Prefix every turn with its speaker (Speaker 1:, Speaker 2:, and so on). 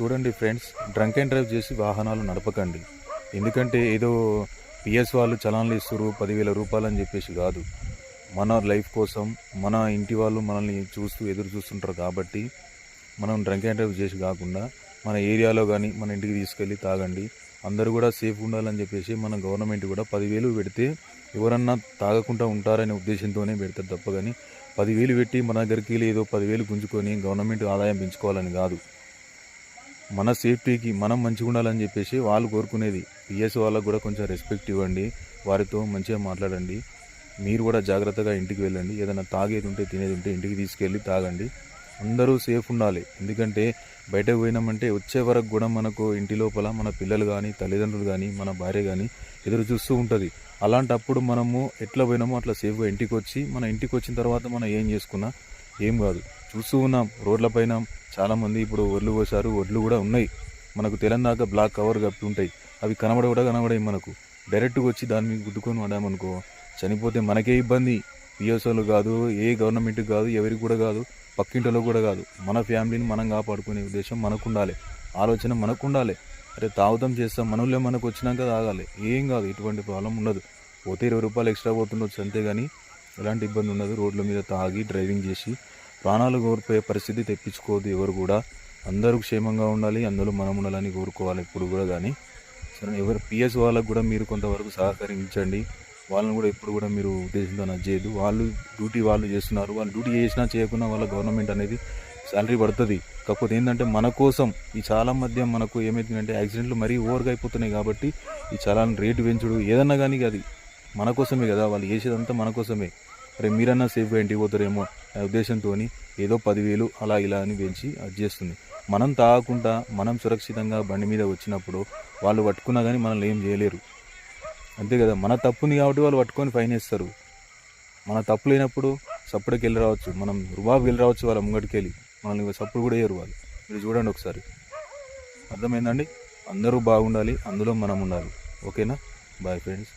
Speaker 1: చూడండి friends drunk and drive చేసి వాహనాలు నడపకండి. ఎందుకంటే ఏదో పిఎస్ వాళ్ళు చలాన్లు ఇస్తారు పదివేల రూపాయలు అని చెప్పేసి కాదు. మన లైఫ్ కోసం మన ఇంటి వాళ్ళు మనల్ని చూస్తూ ఎదురు చూస్తుంటారు కాబట్టి మనం డ్రంక్ అండ్ డ్రైవ్ చేసి కాకుండా మన ఏరియాలో కానీ మన ఇంటికి తీసుకెళ్ళి తాగండి. అందరూ కూడా సేఫ్ ఉండాలని చెప్పేసి మన గవర్నమెంట్ కూడా పదివేలు పెడితే ఎవరన్నా తాగకుండా ఉంటారనే ఉద్దేశంతోనే పెడతారు తప్ప కానీ పదివేలు పెట్టి మన దగ్గరికి వెళ్ళి ఏదో పదివేలు గుంజుకొని గవర్నమెంట్ ఆదాయం పెంచుకోవాలని కాదు. మన సేఫ్టీకి మనం మంచిగా ఉండాలని చెప్పేసి వాళ్ళు కోరుకునేది. పిఎస్ వాళ్ళకు కూడా కొంచెం రెస్పెక్ట్ ఇవ్వండి. వారితో మంచిగా మాట్లాడండి. మీరు కూడా జాగ్రత్తగా ఇంటికి వెళ్ళండి. ఏదైనా తాగేది ఉంటే తినేది ఉంటే ఇంటికి తీసుకెళ్ళి తాగండి. అందరూ సేఫ్ ఉండాలి. ఎందుకంటే బయటకు పోయినామంటే వచ్చే వరకు కూడా మనకు ఇంటి లోపల మన పిల్లలు కానీ తల్లిదండ్రులు కానీ మన భార్య కానీ ఎదురు చూస్తూ ఉంటుంది. అలాంటప్పుడు మనము ఎట్లా పోయినామో అట్లా సేఫ్గా ఇంటికి వచ్చి మన ఇంటికి వచ్చిన తర్వాత మనం ఏం చేసుకున్నా ఏం కాదు. చూస్తూ ఉన్నాం. రోడ్లపైన చాలామంది ఇప్పుడు ఒడ్లు పోసారు ఒడ్లు కూడా ఉన్నాయి. మనకు తెలంగాణ బ్లాక్ కవర్ కప్పి ఉంటాయి. అవి కనబడ కూడా కనబడాయి మనకు. డైరెక్ట్గా వచ్చి దాని మీద గుద్దుకొని పడామనుకో చనిపోతే మనకే ఇబ్బంది. పిఎస్ఓలు కాదు ఏ గవర్నమెంట్కి కాదు ఎవరికి కూడా కాదు పక్కింటిలో కూడా కాదు. మన ఫ్యామిలీని మనం కాపాడుకునే ఉద్దేశం మనకు ఉండాలి ఆలోచన మనకు ఉండాలి అరే తాగుతాం చేస్తాం మనలో మనకు వచ్చినాక తాగాలి. ఏం కాదు ఎటువంటి ప్రాబ్లం ఉండదు. పోతే ఇరవై రూపాయలు ఎక్స్ట్రా పోతుండొచ్చు అంతేగాని ఎలాంటి ఇబ్బంది ఉండదు. రోడ్ల మీద తాగి డ్రైవింగ్ చేసి ప్రాణాలు కోల్పోయే పరిస్థితి తెప్పించుకోదు ఎవరు కూడా అందరూ క్షేమంగా ఉండాలి అందరూ మనం ఉండాలని కోరుకోవాలి ఇప్పుడు కూడా. కానీ సరే ఎవరు పిఎస్ వాళ్ళకు కూడా మీరు కొంతవరకు సహకరించండి. వాళ్ళని కూడా ఎప్పుడు కూడా మీరు ఉద్దేశంతో నచ్చేయదు వాళ్ళు డ్యూటీ వాళ్ళు చేస్తున్నారు. వాళ్ళు డ్యూటీ చేసినా చేయకున్నా వాళ్ళ గవర్నమెంట్ అనేది శాలరీ పడుతుంది. కాకపోతే ఏంటంటే మన కోసం ఈ చాలా మధ్య మనకు ఏమవుతుందంటే యాక్సిడెంట్లు మరీ ఓవర్గా అయిపోతున్నాయి కాబట్టి ఈ చాలా రేటు పెంచుడు. ఏదన్నా కానీ అది మన కోసమే కదా. వాళ్ళు చేసేదంతా మన కోసమే. అరే మీరన్నా సేఫ్గా ఇంటికి పోతారేమో అనే ఉద్దేశంతో ఏదో పదివేలు అలా ఇలా అని పెంచి అది చేస్తుంది. మనం తాగకుండా మనం సురక్షితంగా బండి మీద వచ్చినప్పుడు వాళ్ళు పట్టుకున్నా కానీ మనల్ని ఏం చేయలేరు. అంతే కదా మన తప్పుని కాబట్టి వాళ్ళు పట్టుకొని ఫైన్ వేస్తారు. మన తప్పు లేనప్పుడు సప్పుడుకి వెళ్ళి రావచ్చు మనం రుబాబుకి వెళ్ళి రావచ్చు వాళ్ళ ముంగటికి వెళ్ళి. మనల్ని సప్పుడు కూడా వేయరు వాళ్ళు. మీరు చూడండి ఒకసారి. అర్థమైందండి అందరూ బాగుండాలి అందులో మనం ఉండాలి. ఓకేనా? Bye friends